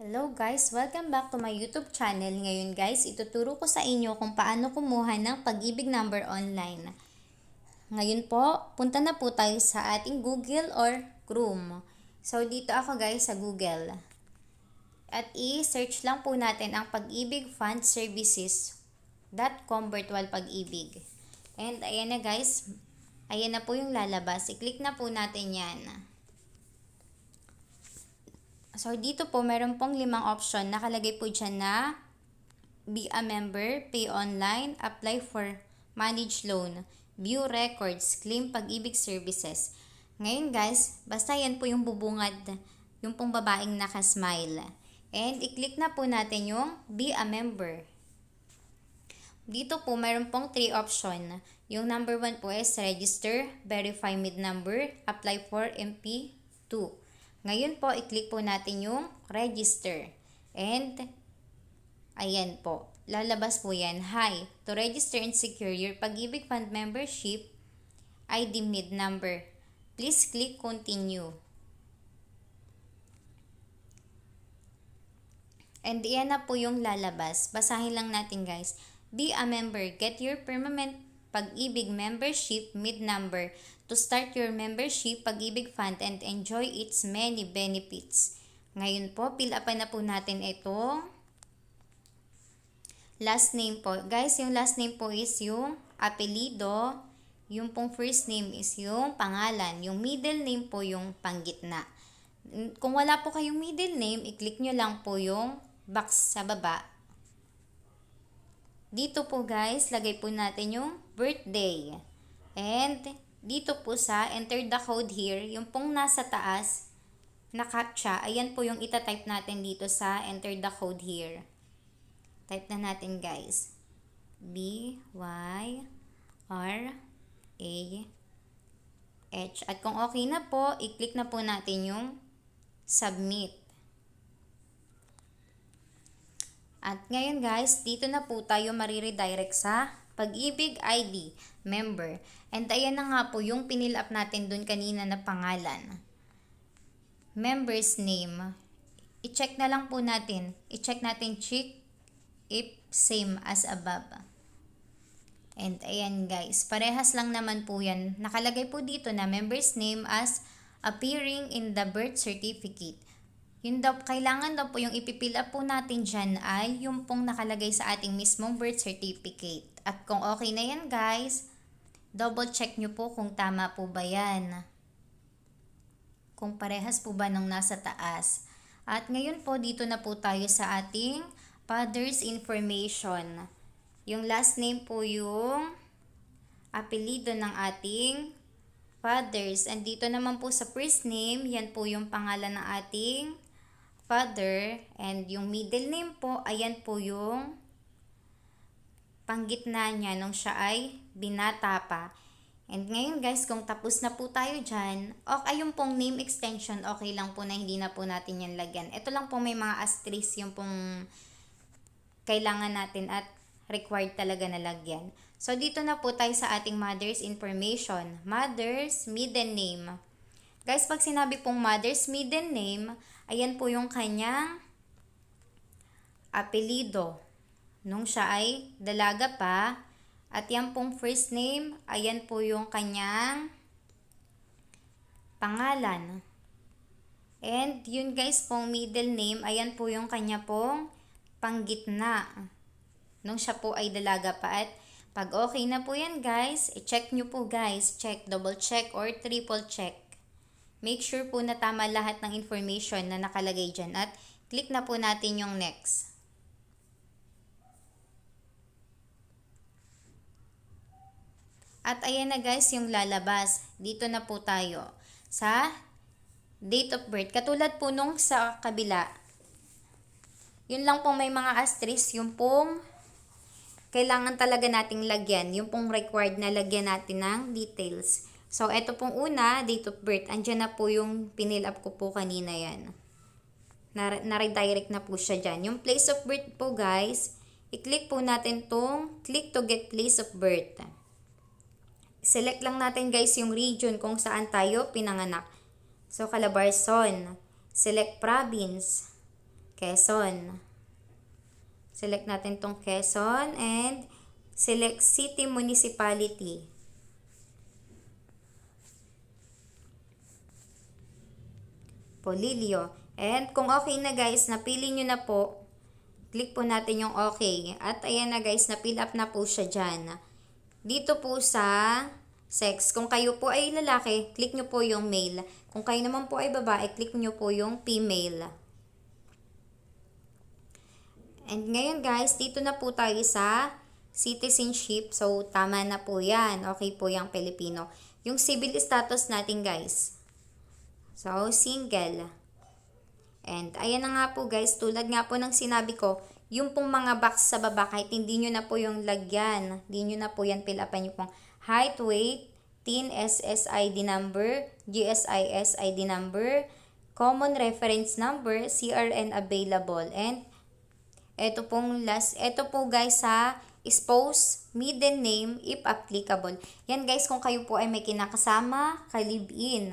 Hello guys! Welcome back to my YouTube channel. Ngayon guys, ituturo ko sa inyo kung paano kumuha ng pag-ibig number online. Ngayon po, punta na po tayo sa ating Google or Chrome. So dito ako guys sa Google. At i-search lang po natin ang pag-ibig fund services.com virtual pag-ibig. And ayan na guys, ayan na po yung lalabas. I-click na po natin yan. So, dito po, meron pong limang option. Nakalagay po dyan na be a member, pay online, apply for managed loan, view records, claim pag-ibig services. Ngayon guys, basta yan po yung bubungad, yung pong babaeng nakasmile. And i-click na po natin yung be a member. Dito po, meron pong three option. Yung number one po is register, verify mid number, apply for MP2. Ngayon po, i-click po natin yung register. And, ayan po. Lalabas po yan. Hi, to register and secure your Pag-ibig Fund membership, ID mid number. Please click continue. And yan na po yung lalabas. Basahin lang natin guys. Be a member. Get your permanent Pag-ibig membership mid number to start your membership Pag-ibig Fund and enjoy its many benefits. Ngayon po, fill upan na po natin itong last name po. Guys, yung last name po is yung apelido. Yung pong first name is yung pangalan. Yung middle name po yung panggitna. Kung wala po kayong middle name, i-click nyo lang po yung box sa baba dito po guys, lagay po natin yung birthday. And dito po sa enter the code here, yung pong nasa taas na captcha, ayan po yung itatype natin dito sa enter the code here. Type na natin guys. B, Y, R, A, H. At kung okay na po, i-click na po natin yung submit. At ngayon guys, dito na po tayo mariredirect sa Pag-ibig ID, member. And ayan na nga po yung pinil up natin dun kanina na pangalan. Member's name. I-check na lang po natin. I-check natin check if same as above. And ayan guys, parehas lang naman po yan. Nakalagay po dito na member's name as appearing in the birth certificate. Yun daw, kailangan daw po yung ipipil up po natin dyan ay yung pong nakalagay sa ating mismong birth certificate. At kung okay na yan guys, double check nyo po kung tama po ba yan. Kung parehas po ba nung nasa taas. At ngayon po, dito na po tayo sa ating father's information. Yung last name po yung apelido ng ating fathers. And dito naman po sa first name, yan po yung pangalan ng ating father. And yung middle name po, ayan po yung panggitna niya nung siya ay binata pa. And ngayon guys, kung tapos na po tayo dyan, okay yung pong name extension, okay lang po na hindi na po natin yan lagyan. Ito lang po may mga asterisk yung pong kailangan natin at required talaga na lagyan. So, dito na po tayo sa ating mother's information. Mother's middle name. Guys, pag sinabi pong mother's middle name, ayan po yung kanyang apelido. Nung siya ay dalaga pa, at yan pong first name, ayan po yung kanyang pangalan. And yun guys pong middle name, ayan po yung kanya pong panggitna. Nung siya po ay dalaga pa. At pag okay na po yan guys, i-check nyo po guys. Check, double check or triple check. Make sure po na tama lahat ng information na nakalagay dyan. At click na po natin yung next. At ayan na guys yung lalabas. Dito na po tayo sa date of birth. Katulad po nung sa kabila. Yun lang pong may mga asterisk. Yung pong kailangan talaga nating lagyan. Yung pong required na lagyan natin ng details. So, ito pong una, date of birth. Andyan na po yung pinil up ko po kanina yan. Na-redirect na po siya dyan. Yung place of birth po guys, i-click po natin tong click to get place of birth. Select lang natin guys yung region kung saan tayo pinanganak. So, Calabarzon. Select province. Quezon. Select natin tong Quezon and select City Municipality. Polilio. And kung okay na guys, napili nyo na po, click po natin yung okay. At ayan na guys, na-fill up na po siya dyan. Dito po sa sex, kung kayo po ay lalaki, click nyo po yung male. Kung kayo naman po ay babae, click nyo po yung female. And ngayon guys, dito na po tayo sa citizenship. So, tama na po yan. Okay po yung Pilipino. Yung civil status natin guys. So, single. And ayan na nga po guys, tulad nga po ng sinabi ko, yung pong mga box sa baba, kahit hindi nyo na po yung lagyan, hindi nyo na po yan upan yung pong height, weight, TIN SSID number, GSIS ID number, common reference number, CRN available, and ito pong last, ito po guys sa spouse, maiden name, if applicable. Yan guys, kung kayo po ay may kinakasama, ka-live-in.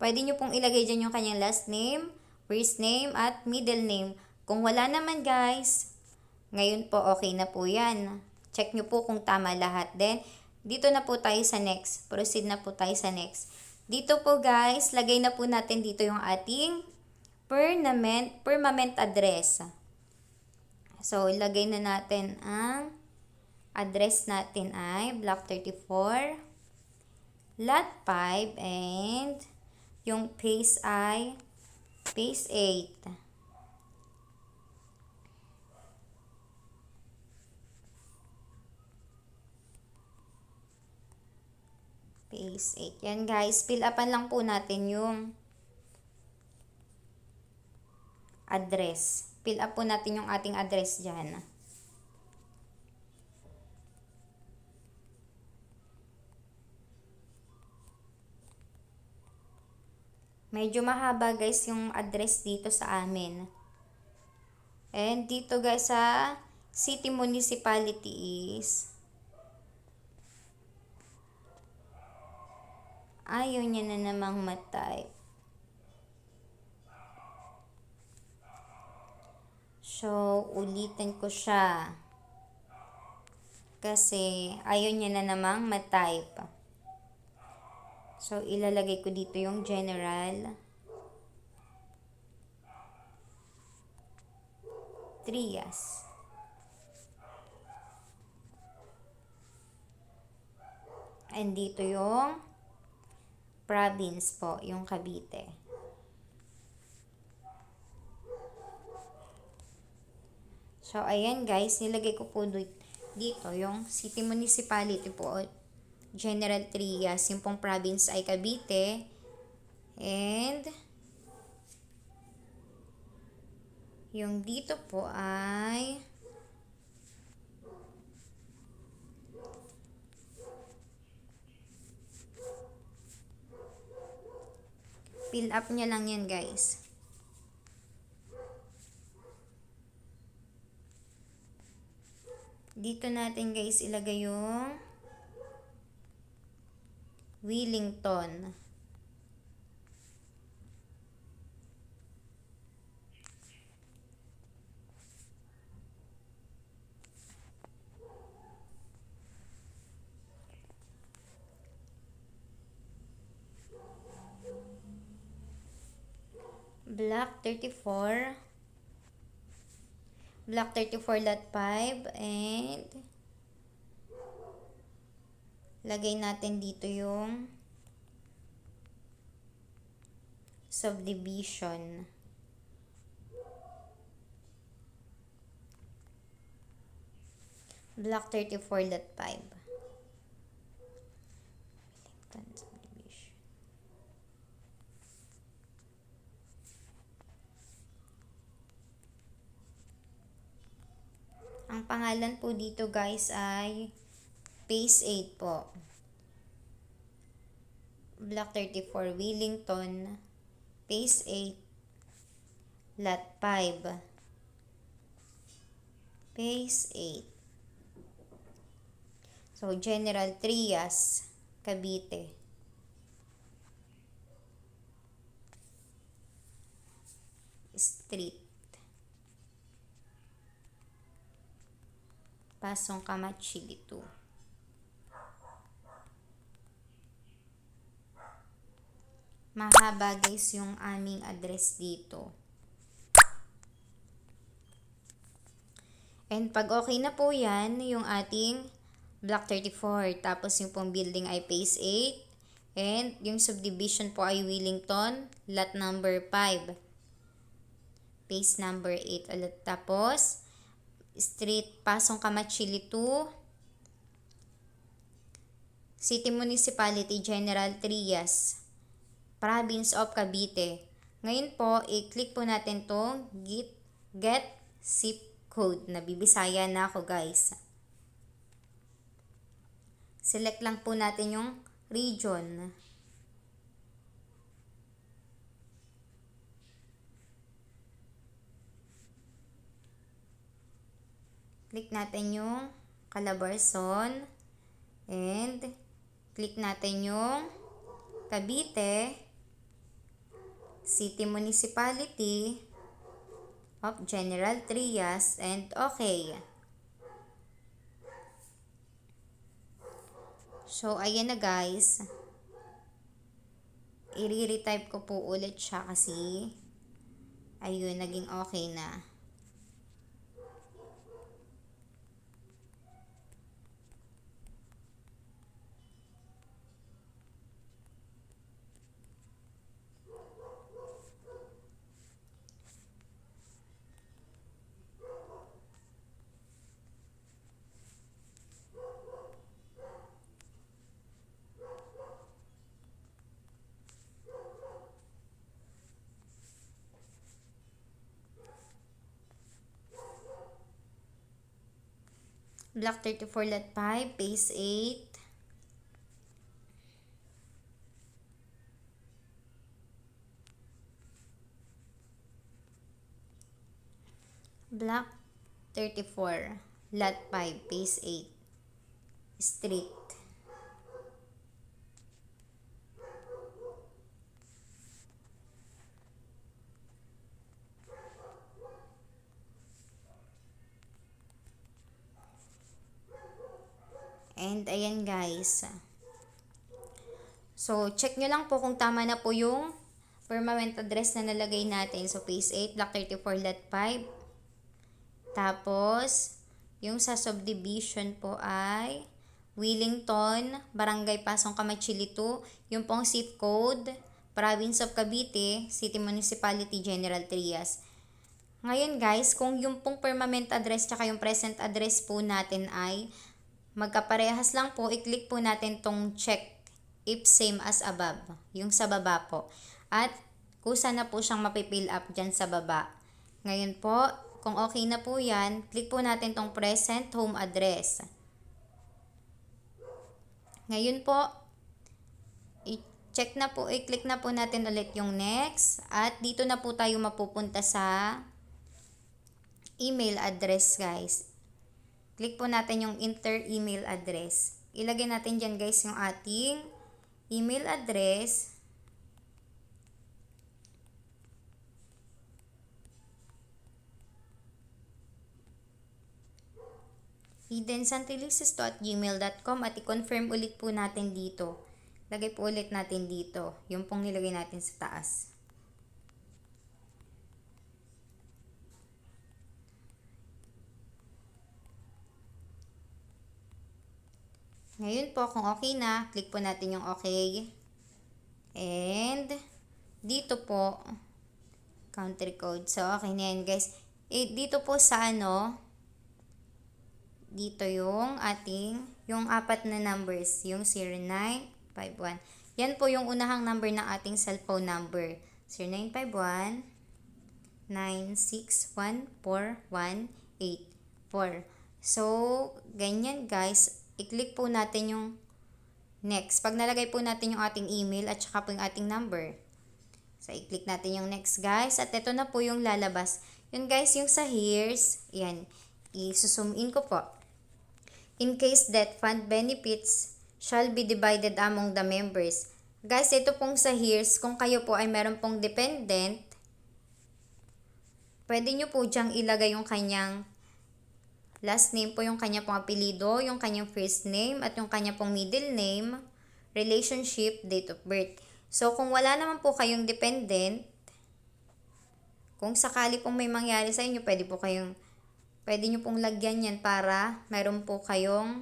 Pwede nyo pong ilagay dyan yung kanyang last name, first name, at middle name. Kung wala naman guys, ngayon po okay na po yan. Check nyo po kung tama lahat. Then, dito na po tayo sa next. Proceed na po tayo sa next. Dito po guys, lagay na po natin dito yung ating permanent, permanent address. So, ilagay na natin ang address natin ay Block 34, Lot 5, and yung phase ay phase 8. Phase 8. Yan guys, fill upan lang po natin yung address. Fill up po natin yung ating address dyan. Medyo mahaba guys yung address dito sa amin. And dito guys sa city municipality is ayaw niya na namang matay. So, ulitin ko siya. Kasi, ayaw niya na namang matype. So, ilalagay ko dito yung general. Trias. And dito yung province po, yung Cavite. So, ayan guys, nilagay ko po dito yung city municipality po, General Trias, yung pong province ay Cavite, and yung dito po ay fill up nyo lang yan guys. Dito natin guys ilagay yung Wellington. Block 34. Block 34 lot 5 and lagay natin dito yung subdivision. Block 34 lot 5. Wellington subdivision. Ang pangalan po dito guys ay Phase 8 po. Block 34 Wellington. Phase 8. Lot 5. Phase 8. So, General Trias, Cavite. Street. Pasong Kamachi dito. Mahaba guys yung aming address dito. And pag okay na po yan, yung ating block 34. Tapos yung pong building ay phase 8. And yung subdivision po ay Wellington, lot number 5. Phase number 8 ulit. Tapos, street Pasong Kamachili 2. City Municipality General Trias. Province of Cavite. Ngayon po, i-click po natin tong get, get zip code. Nabibisaya na ako guys. Select lang po natin yung region. Click natin yung Calabarzon. And click natin yung Cavite City Municipality of General Trias and okay. So, ayan na guys. I-retype ko po ulit siya kasi ayun, naging okay na. Block 34 lot 5, base 8. Block 34, lot 5, base 8. Street. And ayan guys. So, check nyo lang po kung tama na po yung permanent address na nalagay natin. So, phase 8, block 34, lot 5. Tapos, yung sa subdivision po ay Wellington, Barangay Pasong Kamachili 2. Yung pong zip code, Province of Cavite, City Municipality, General Trias. Ngayon guys, kung yung pong permanent address tsaka yung present address po natin ay Magkaparehas lang po, i-click po natin tong check if same as above, yung sa baba po. At kusa na po siyang mapipill up dyan sa baba. Ngayon po, kung okay na po yan, click po natin tong present home address. Ngayon po, i-check na po, i-click na po natin ulit yung next. At dito na po tayo mapupunta sa email address guys. Click po natin yung enter email address. Ilagay natin dyan guys yung ating email address. hiddensantilisis.gmail.com at i-confirm ulit po natin dito. Lagay po ulit natin dito. Yung pong nilagay natin sa taas. Ngayon po, kung okay na, click po natin yung okay. And, dito po, country code. So, okay na yan guys. Eh, dito po sa ano, dito yung ating, yung apat na numbers, yung 0951. Yan po yung unahang number ng ating cellphone number. 0951 9614184. So, ganyan guys i-click po natin yung next. Pag nalagay po natin yung ating email at saka po yung ating number. So, i-click natin yung next guys. At ito na po yung lalabas. Yun guys, yung sa here's, yan, i-zoom in ko po. In case that fund benefits shall be divided among the members. Guys, ito pong sa here's, kung kayo po ay meron pong dependent, pwede nyo po dyang ilagay yung kanyang Last name po yung kanya pong apelido, yung kanyang first name, at yung kanya pong middle name, relationship, date of birth. So, kung wala naman po kayong dependent, kung sakali pong may mangyari sa inyo, pwede po kayong, pwede nyo pong lagyan yan para meron po kayong,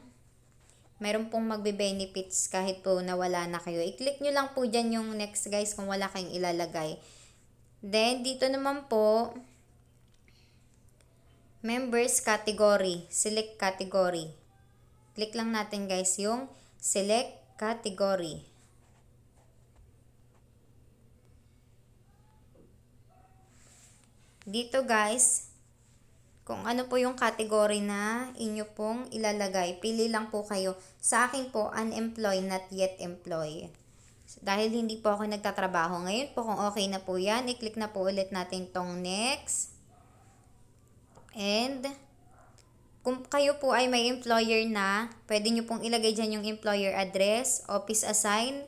meron pong magbe-benefits kahit po nawala na kayo. I-click nyo lang po dyan yung next guys kung wala kayong ilalagay. Then, dito naman po, members category, select category. Click lang natin guys yung select category. Dito guys, kung ano po yung category na inyo pong ilalagay, pili lang po kayo. Sa akin po, unemployed, not yet employed. Dahil hindi po ako nagtatrabaho. Ngayon po, kung okay na po yan, i-click na po ulit natin tong next. And, kung kayo po ay may employer na, pwede nyo pong ilagay dyan yung employer address, office assign,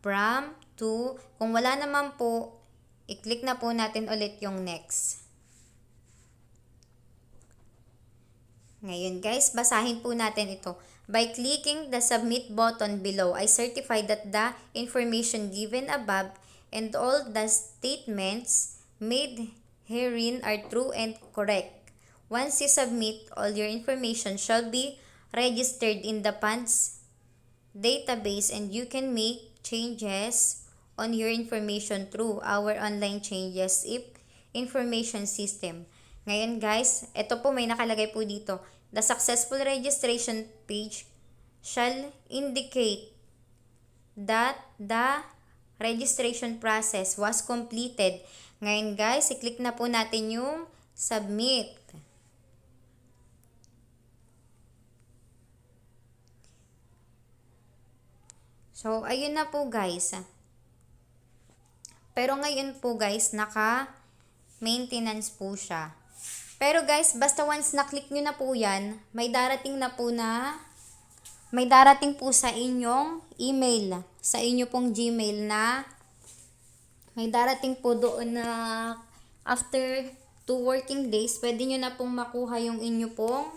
from, to. Kung wala naman po, i-click na po natin ulit yung next. Ngayon guys, basahin po natin ito. By clicking the submit button below, I certify that the information given above and all the statements made herein are true and correct. Once you submit, all your information shall be registered in the funds database and you can make changes on your information through our online changes if information system. Ngayon guys, ito po may nakalagay po dito. The successful registration page shall indicate that the registration process was completed. Ngayon guys, i-click na po natin yung submit. So, ayun na po guys. Pero ngayon po guys, naka-maintenance po siya. Pero guys, basta once na-click nyo na po yan, may darating na po na, may darating po sa inyong email, sa inyo pong Gmail na, may darating po doon na after 2 working days, pwede nyo na pong makuha yung inyo pong,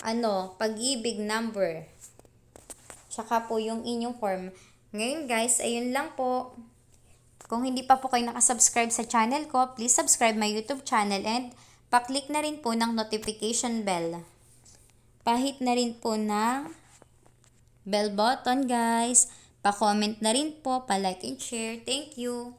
ano, pag-ibig number. Tsaka po yung inyong form. Ngayon guys, ayun lang po. Kung hindi pa po kayo nakasubscribe sa channel ko, please subscribe my YouTube channel and paklik na rin po ng notification bell. Pahit na rin po ng bell button guys. Pa-comment na rin po, pa-like and share. Thank you.